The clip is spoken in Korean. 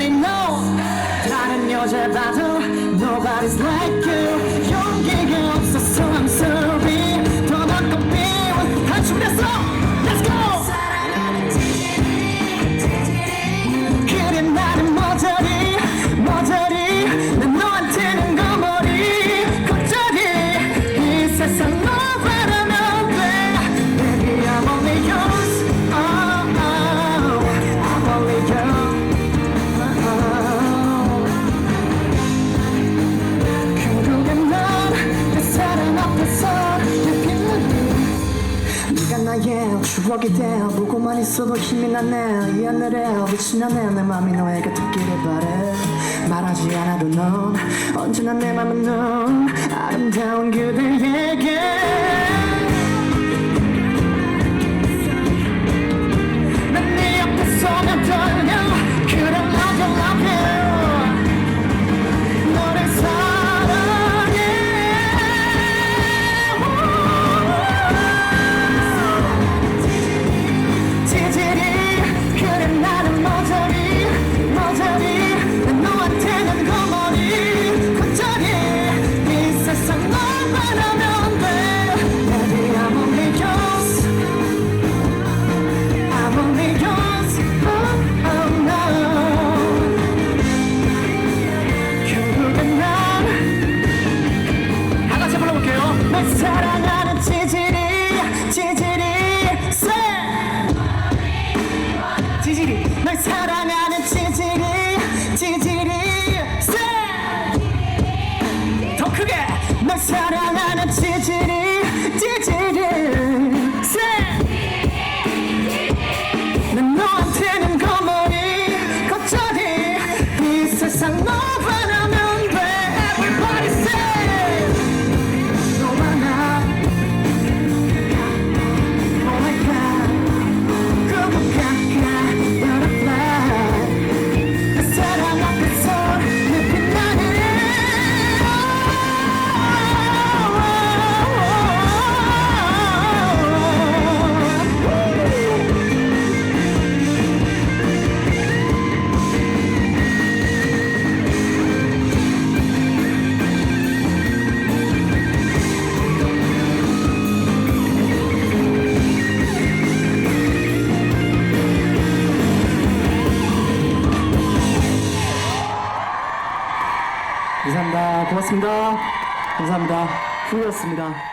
Nobody know 다른 여자 봐도 Nobody's like you 나의 추억이 되어 보고만 있어도 힘이 나네. 이 하늘에 빛이 나네. 내 맘이 너에게 닿기를 바래. 말하지 않아도 넌 언제나 내 맘은 넌 아름다운 그대에게 say 난 너한테는 거머리 겉절이 이 세상 너바 감사합니다. 고맙습니다. 감사합니다. 후였습니다.